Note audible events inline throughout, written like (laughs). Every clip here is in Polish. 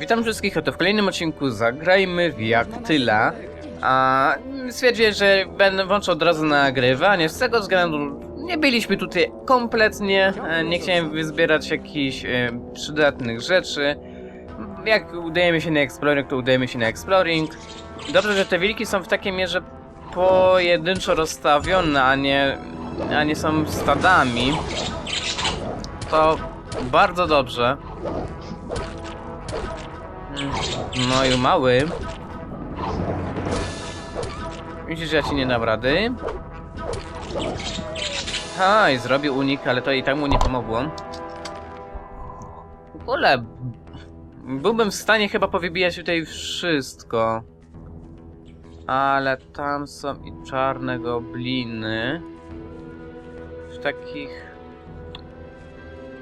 Witam wszystkich, oto w kolejnym odcinku Zagrajmy w Jaktyla. A stwierdziłem, że będę włączył od razu nagrywanie, z tego względu nie byliśmy tutaj kompletnie, e, nie chciałem wyzbierać jakichś e, przydatnych rzeczy. Jak udajemy się na exploring, to udajemy się na exploring. Dobrze, że te wilki są w takiej mierze pojedynczo rozstawione, a nie, a nie są stadami. To bardzo dobrze. No i mały. Widzisz, że ja ci nie dam rady. Ha, i zrobił unik, ale to i tak mu nie pomogło. W ogóle... Byłbym w stanie chyba powybijać tutaj wszystko. Ale tam są i czarne gobliny. W takich...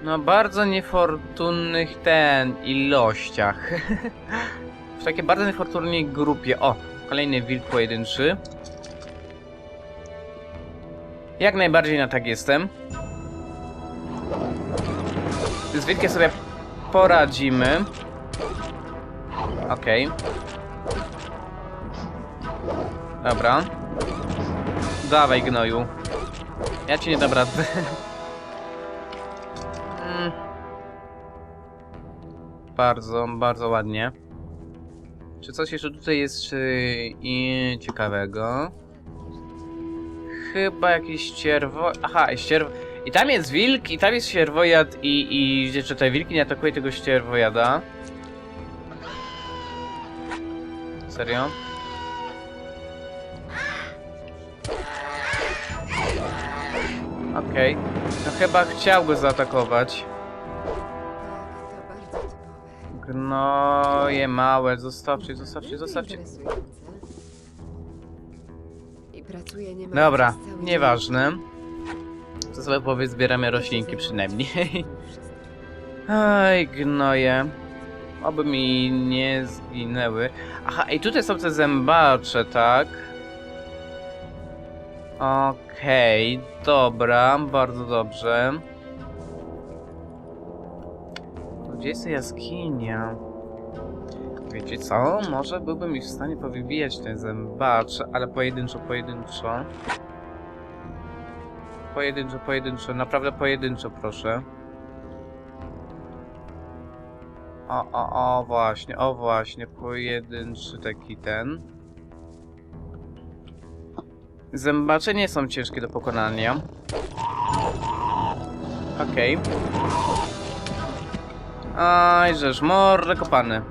No bardzo niefortunnych ten ilościach. (laughs) w takiej bardzo niefortunnej grupie. O, kolejny wilk pojedynczy. Jak najbardziej na tak jestem. Z wilkiem sobie poradzimy. Okej. Dobra. Dawaj gnoju. Ja ci nie dam rady. (laughs) Bardzo, bardzo ładnie. Czy coś jeszcze tutaj jest i ciekawego? Chyba jakiś cierwo... Aha, jest cierwo... I tam jest wilk, i tam jest ścierwojad i... i... Jeszcze te wilki nie atakuje tego ścierwojada. Serio? Okej. No chyba chciał go zaatakować. Typowe. Gnoje małe, zostawcie, zostawcie, zostawcie. Interesujące. I pracuje niemal Dobra, przez cały nieważne. Co sobie powiedz, zbieramy roślinki przynajmniej. (laughs) Aj, gnoje. Oby mi nie zginęły. Aha, i tutaj są te zębacze, tak? Okej, dobra, bardzo dobrze. Gdzie jest jaskinia? Wiecie co? Może byłbym w stanie powybijać te zębacze, ale pojedynczo, pojedynczo. Pojedynczo, pojedynczo, naprawdę pojedynczo, proszę. O, o, o, właśnie, o właśnie, pojedynczy taki ten. Zębacze nie są ciężkie do pokonania. Okej. Aj, żeż, morre kopany.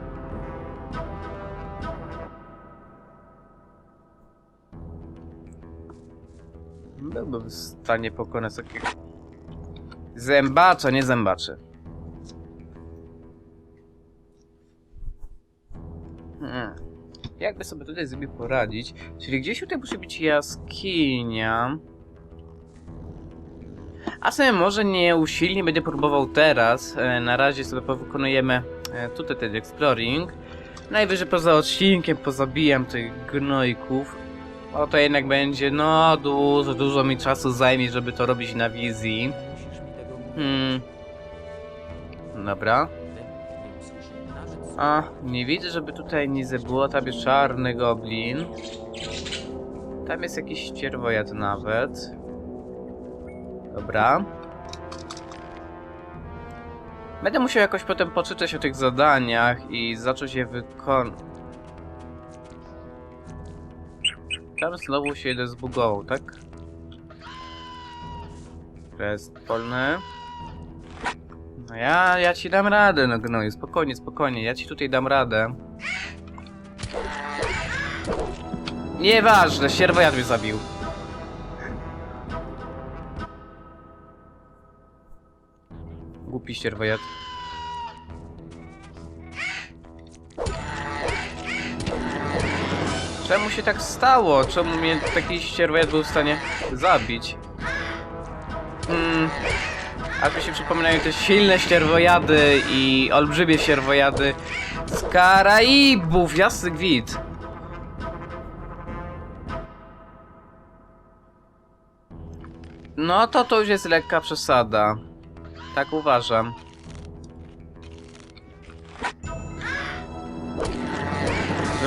Byłbym w stanie pokonać takiego... Zębacza, nie zębaczy. Hmm. Jakby sobie tutaj sobie poradzić? Czyli gdzieś tutaj musi być jaskinia. A sobie może nie usilnie będę próbował teraz. E, na razie sobie powykonujemy e, tutaj ten exploring. Najwyżej poza odcinkiem pozabijam tych gnojków. O to jednak będzie, no dużo, dużo mi czasu zajmie, żeby to robić na wizji. Hmm. Dobra. Nie A, nie widzę, żeby tutaj nic było. Tam jest czarny goblin. Tam jest jakiś ścierwojad nawet. Dobra. Będę musiał jakoś potem poczytać o tych zadaniach i zacząć je wykonać. Tam znowu się jeden zbugował, tak? Jest polny. No ja, ja ci dam radę, no gnoju, spokojnie, spokojnie, ja ci tutaj dam radę. Nieważne, sierwojad mnie zabił. Głupi sierwojad. Czemu się tak stało? Czemu mnie taki sierwojad był w stanie zabić? Hmm... A tu się przypominają te silne ścierwojady i olbrzymie ścierwojady z Karaibów, jasny gwint. No to to już jest lekka przesada. Tak uważam.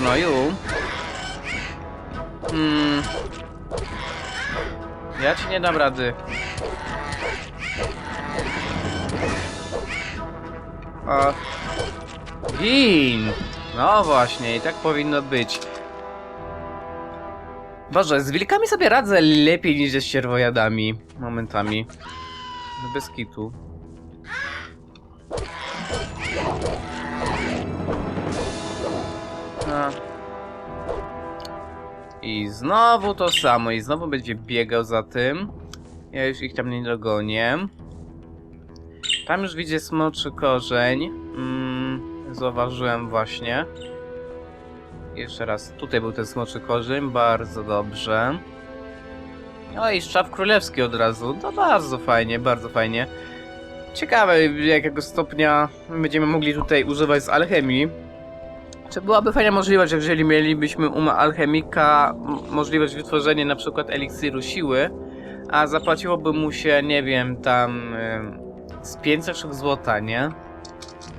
gnoju. Hmm. Ja ci nie dam rady. A... Gin! No właśnie, i tak powinno być. Boże, z wilkami sobie radzę lepiej niż ze ścierwojadami. Momentami. No Bez kitu. A. I znowu to samo, i znowu będzie biegał za tym. Ja już ich tam nie dogonię. Tam już widzę smoczy korzeń. Mm, zauważyłem właśnie. Jeszcze raz, tutaj był ten smoczy korzeń, bardzo dobrze. O i szczaw królewski od razu, to bardzo fajnie, bardzo fajnie. Ciekawe jakiego stopnia będziemy mogli tutaj używać z alchemii. Czy byłaby fajna możliwość, jeżeli mielibyśmy um alchemika, możliwość wytworzenia na przykład eliksiru siły, a zapłaciłoby mu się, nie wiem, tam z 500 sztuk złota, nie?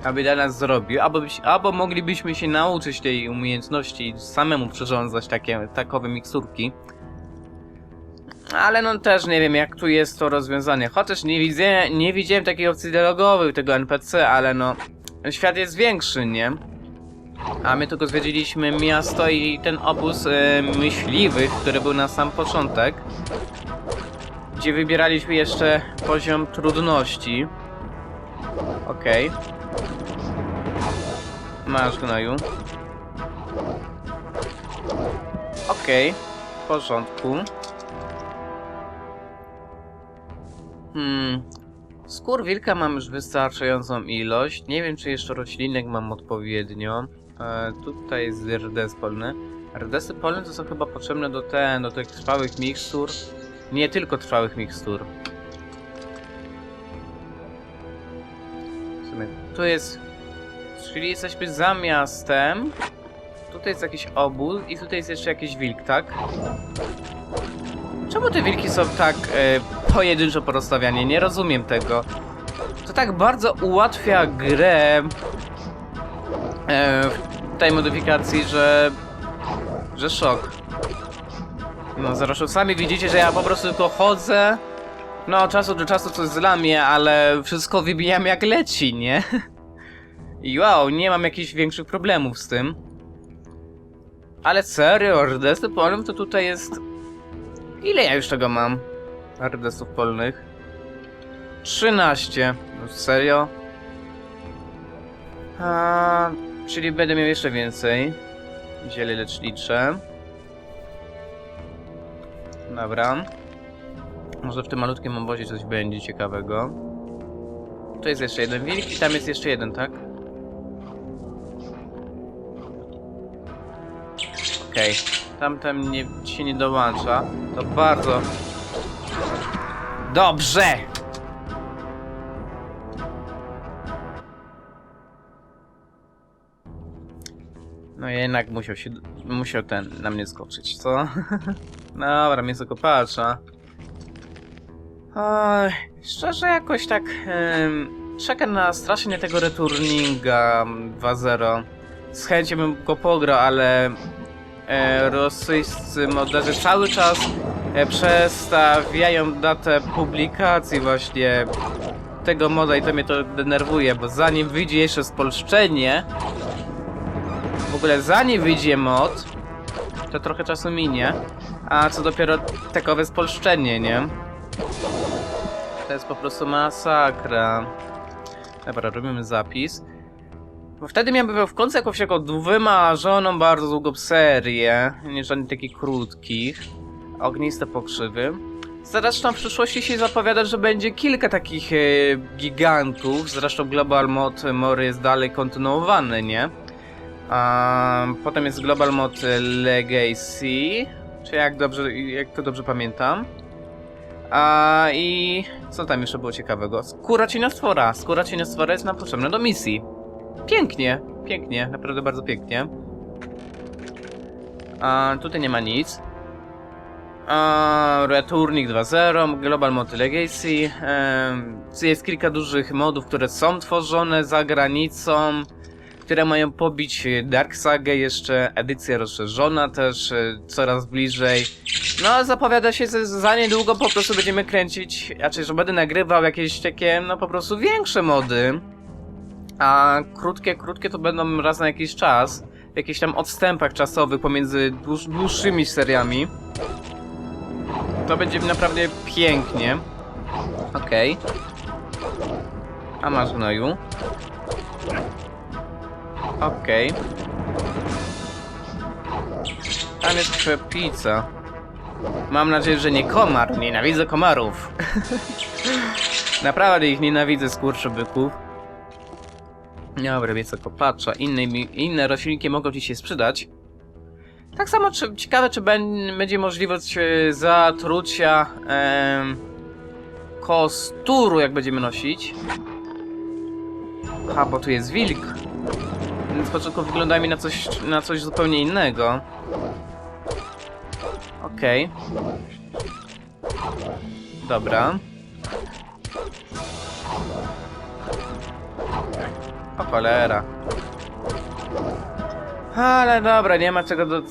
Aby dla nas zrobił, albo, albo moglibyśmy się nauczyć tej umiejętności i samemu przyrządzać takie, takowe miksurki. Ale no też nie wiem jak tu jest to rozwiązanie. Chociaż nie widzę, nie widziałem takiej opcji dialogowej tego NPC, ale no świat jest większy, nie? A my tylko zwiedziliśmy miasto i ten obóz e, myśliwych, który był na sam początek. Gdzie wybieraliśmy jeszcze poziom trudności. Okej. Masz gnoju. Okej. W porządku. Hmm. Skór wilka mam już wystarczającą ilość. Nie wiem, czy jeszcze roślinek mam odpowiednio. E, tutaj jest rdes polny. Rdesy polne to są chyba potrzebne do do tych trwałych mikstur. Nie tylko trwałych mikstur. W sumie, tu jest... Czyli jesteśmy za miastem. Tutaj jest jakiś obóz i tutaj jest jeszcze jakiś wilk, tak? Czemu te wilki są tak e, pojedynczo porozstawiane? Nie rozumiem tego. To tak bardzo ułatwia grę e, w tej modyfikacji, że... że szok. No zresztą sami widzicie, że ja po prostu tylko chodzę. No, czasu do czasu coś zlamię, ale wszystko wybijam jak leci, nie? I wow, nie mam jakichś większych problemów z tym. Ale serio, rdesy polem to tutaj jest... Ile ja już tego mam? Rdesów polnych? 13. No serio? A, czyli będę miał jeszcze więcej. Ziele lecznicze. Dobra. Może w tym malutkim obozie coś będzie ciekawego. Tu jest jeszcze jeden wilk i tam jest jeszcze jeden, tak? Okej. Tamten nie, się nie dołącza. To bardzo... Dobrze! No jednak musiał się... Musiał ten na mnie skoczyć, co? (laughs) Dobra, mięso kopacza. Oj, szczerze jakoś tak... czekam na strasznie tego returninga 2.0. Z chęcią bym go pograł, ale... E, rosyjscy moderzy cały czas przestawiają datę publikacji właśnie tego moda i to mnie to denerwuje, bo zanim wyjdzie jeszcze spolszczenie, w ogóle zanim wyjdzie mod, to trochę czasu minie, a co dopiero takowe spolszczenie, nie? To jest po prostu masakra. Dobra, robimy zapis. Bo wtedy miałbym w końcu jakąś taką wymarzoną bardzo długą serię, nie żadnych takich krótkich. Ogniste pokrzywy. Zresztą w przyszłości się zapowiada, że będzie kilka takich e, gigantów. Zresztą Global Mod More jest dalej kontynuowany, nie? A potem jest Global Mod Legacy, czy jak dobrze, jak to dobrze pamiętam. A i co tam jeszcze było ciekawego? Skóra cieniostwora. Skóra cieniostwora jest nam potrzebna do misji. Pięknie, pięknie, naprawdę bardzo pięknie. A tutaj nie ma nic. A, Returning 2.0, Global Mod Legacy. jest kilka dużych modów, które są tworzone za granicą. które mają pobić Dark Saga, jeszcze edycja rozszerzona też, e, coraz bliżej. No, zapowiada się, że za niedługo po prostu będziemy kręcić, raczej, że będę nagrywał jakieś takie, no po prostu większe mody. A krótkie, krótkie to będą raz na jakiś czas, w jakichś tam odstępach czasowych pomiędzy dłuż, dłuższymi seriami. To będzie naprawdę pięknie. Okej. A masz gnoju. Okej. Tam jest krzepica. Mam nadzieję, że nie komar. Nienawidzę komarów. (laughs) Naprawdę ich nienawidzę, skurczybyków. Dobra, wiece kopacza. Inne, inne roślinki mogą ci się sprzedać. Tak samo czy, ciekawe, czy będzie możliwość e, zatrucia kosturu, jak będziemy nosić. A, bo tu jest wilk. Więc początku wygląda mi na coś, na coś zupełnie innego. Okej. Dobra. O cholera. Ale dobra, nie ma czego do...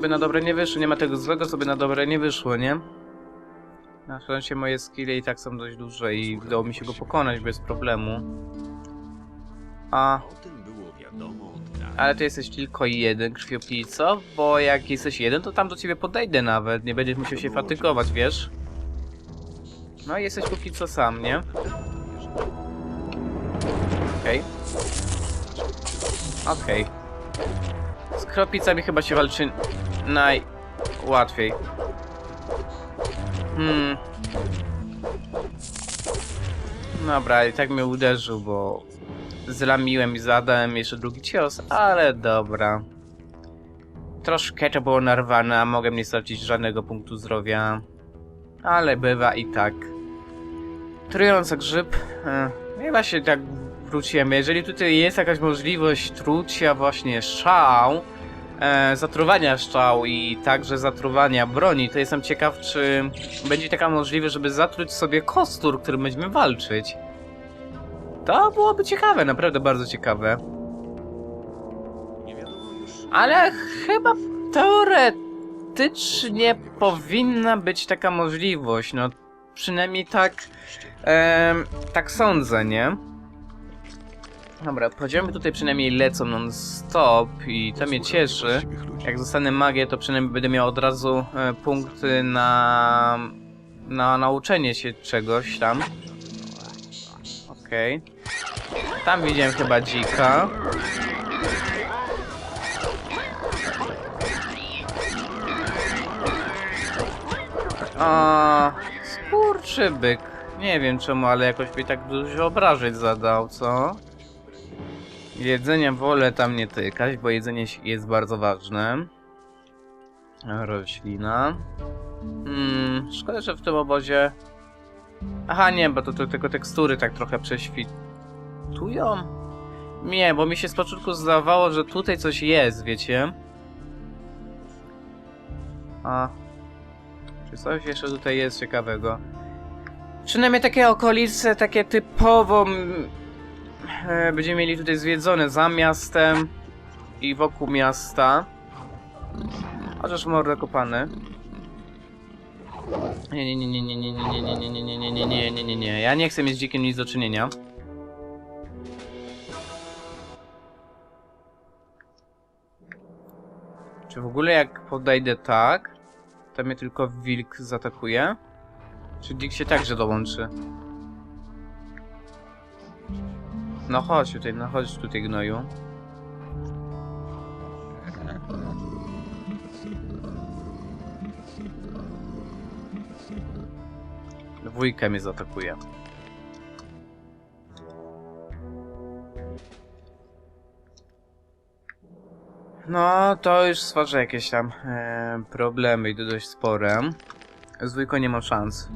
By na dobre nie wyszło, nie ma tego złego, by na dobre nie wyszło, nie? Na szczęście moje skille i tak są dość duże i udało mi się go pokonać bez problemu. A... Ale ty jesteś tylko jeden krwiopijco, bo jak jesteś jeden, to tam do ciebie podejdę nawet. Nie będziesz musiał się fatygować, wiesz? No i jesteś póki co sam, nie? Okej. Okej. Z kropicami chyba się walczy najłatwiej. Hmm. Dobra, i tak mnie uderzył, bo zlamiłem i zadałem jeszcze drugi cios, ale dobra. Troszkę to było narwane, a mogłem nie stracić żadnego punktu zdrowia. Ale bywa i tak. Trujący grzyb. E, i właśnie tak wróciłem. Jeżeli tutaj jest jakaś możliwość trucia właśnie szał, e, zatruwania szał i także zatruwania broni, to jestem ciekaw, czy będzie taka możliwość, żeby zatruć sobie kostur, którym będziemy walczyć. To byłoby ciekawe, naprawdę bardzo ciekawe. Ale chyba teoretycznie powinna być taka możliwość, no przynajmniej tak, em, tak sądzę, nie? Dobra, poziomy tutaj przynajmniej lecą non-stop i to mnie cieszy. Jak zostanę magię, to przynajmniej będę miał od razu e, punkty na, na nauczenie się czegoś tam. Okej. Tam widziałem chyba dzika. A skurczybyk. Nie wiem czemu, ale jakoś mi tak dużo obrażeń zadał, co? Jedzenia wolę tam nie tykać, bo jedzenie jest bardzo ważne. Roślina. Hmm, szkoda, że w tym obozie... Aha, nie, bo to, to tylko tekstury tak trochę prześwitują. Nie, bo mi się z początku zdawało, że tutaj coś jest, wiecie? A... Czy coś jeszcze tutaj jest ciekawego? Przynajmniej takie okolice, takie typowo... mm, E, będziemy mieli tutaj zwiedzone za miastem i wokół miasta. Chociaż mordę kopany. Nie, nie, nie, nie, nie, nie, nie, nie, nie, nie, nie, nie, nie, nie, nie, nie. Ja nie chcę mieć z dzikiem nic do czynienia. Czy w ogóle jak podejdę tak, to mnie tylko wilk zaatakuje? Czy dzik się także dołączy? No chodź tutaj, no chodź tutaj gnoju. Dwójka mnie zaatakuje. No, to już stwarza jakieś tam e, problemy i to dość spore. Z nie mam szans.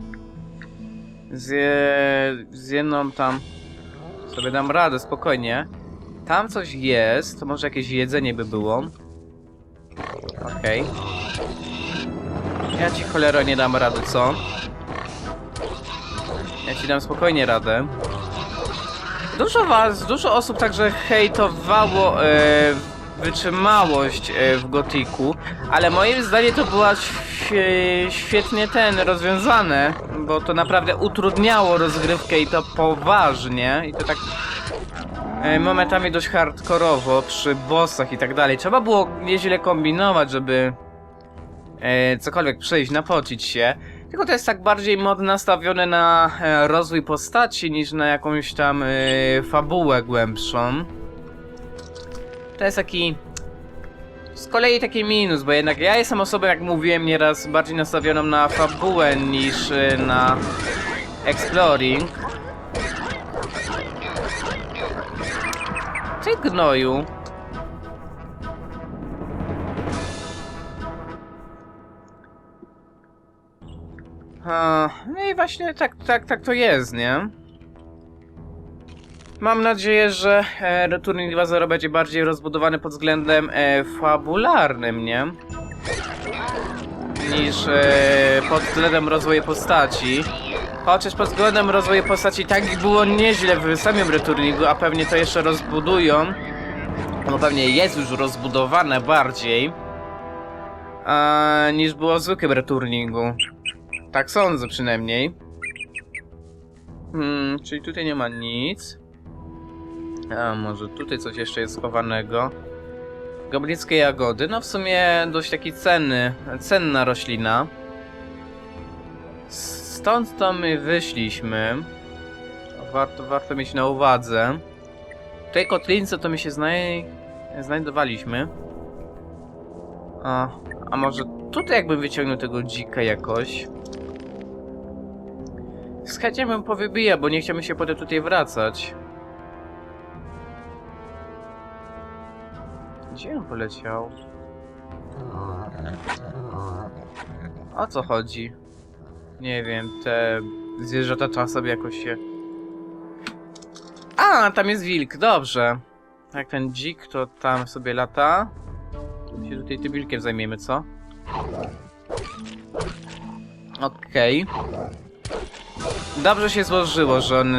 Z, je, z jedną tam sobie dam radę, spokojnie. Tam coś jest, to może jakieś jedzenie by było. Okej. Ja ci cholero nie dam rady, co? Ja ci dam spokojnie radę. Dużo was, dużo osób także hejtowało e, wytrzymałość e, w Gotiku, ale moim zdaniem to była świe- świetnie ten rozwiązane, bo to naprawdę utrudniało rozgrywkę i to poważnie i to tak e, momentami dość hardkorowo przy bossach i tak dalej. Trzeba było nieźle kombinować, żeby e, cokolwiek przejść, napocić się. Tylko to jest tak bardziej mod nastawione na e, rozwój postaci niż na jakąś tam e, fabułę głębszą. To jest taki. Z kolei taki minus, bo jednak ja jestem osobą, jak mówiłem nieraz, bardziej nastawioną na fabułę niż e, na exploring. Ty gnoju. No i właśnie tak, tak, tak to jest, nie? Mam nadzieję, że e, Returning 2.0 będzie bardziej rozbudowany pod względem e, fabularnym, nie? Niż e, pod względem rozwoju postaci. Chociaż pod względem rozwoju postaci tak było nieźle w samym Returningu, a pewnie to jeszcze rozbudują. No pewnie jest już rozbudowane bardziej. Niż było w zwykłym Returningu. Tak sądzę przynajmniej. Hmm, czyli tutaj nie ma nic. A może tutaj coś jeszcze jest schowanego. Goblińskie jagody. No w sumie dość taki cenny, cenna roślina. Stąd to my wyszliśmy. Warto, warto mieć na uwadze. W tej kotlince to my się znaj... znajdowaliśmy. A, a może tutaj jakbym wyciągnął tego dzika jakoś? Z chęcią bym powybija, bo nie chciałbym się potem tutaj wracać. Gdzie on poleciał? O co chodzi? Nie wiem, te zwierzęta trzeba sobie jakoś się... A, tam jest wilk, dobrze. Jak ten dzik, to tam sobie lata. To się tutaj tym wilkiem zajmiemy, co? Okej. Dobrze się złożyło, że on...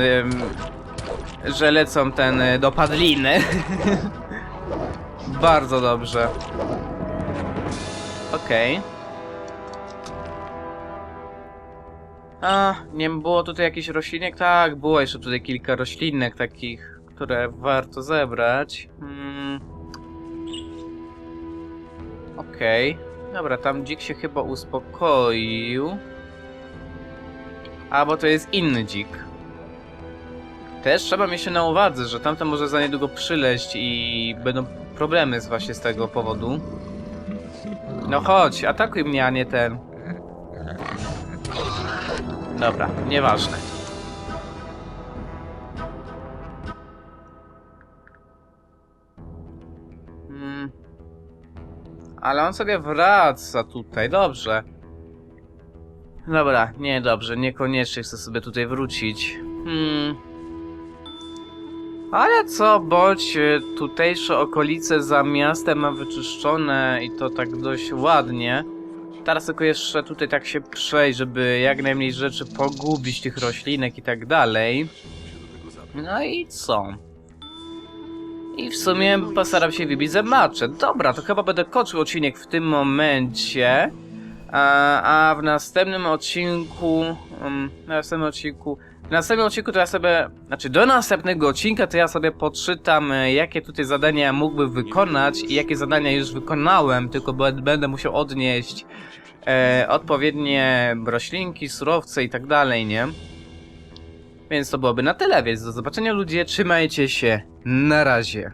że lecą ten y, do padliny. (laughs) Bardzo dobrze. Okej. A, nie było tutaj jakichś roślinek? Tak, było jeszcze tutaj kilka roślinek takich, które warto zebrać. Hmm. Okej. Dobra, tam dzik się chyba uspokoił. A, bo to jest inny dzik. Też trzeba mieć się na uwadze, że tamten może za niedługo przyleść i będą problemy z właśnie z tego powodu. No chodź, atakuj mnie, a nie ten. Dobra, nieważne. Hmm. Ale on sobie wraca tutaj, dobrze. Dobra, nie dobrze, niekoniecznie chcę sobie tutaj wrócić. Hmm. Ale co, bądź e, tutejsze okolice za miastem ma wyczyszczone i to tak dość ładnie. Teraz tylko jeszcze tutaj tak się przejść, żeby jak najmniej rzeczy pogubić, tych roślinek i tak dalej. No i co? I w sumie postaram się wybić zębacze. Dobra, to chyba będę kończył odcinek w tym momencie. A, a w następnym odcinku... Um, na następnym odcinku... W następnym odcinku to ja sobie... Znaczy, do następnego odcinka to ja sobie poczytam, e, jakie tutaj zadania mógłbym wykonać i jakie zadania już wykonałem, tylko będę musiał odnieść e, odpowiednie roślinki, surowce i tak dalej, nie? Więc to byłoby na tyle, więc do zobaczenia ludzie, trzymajcie się, na razie.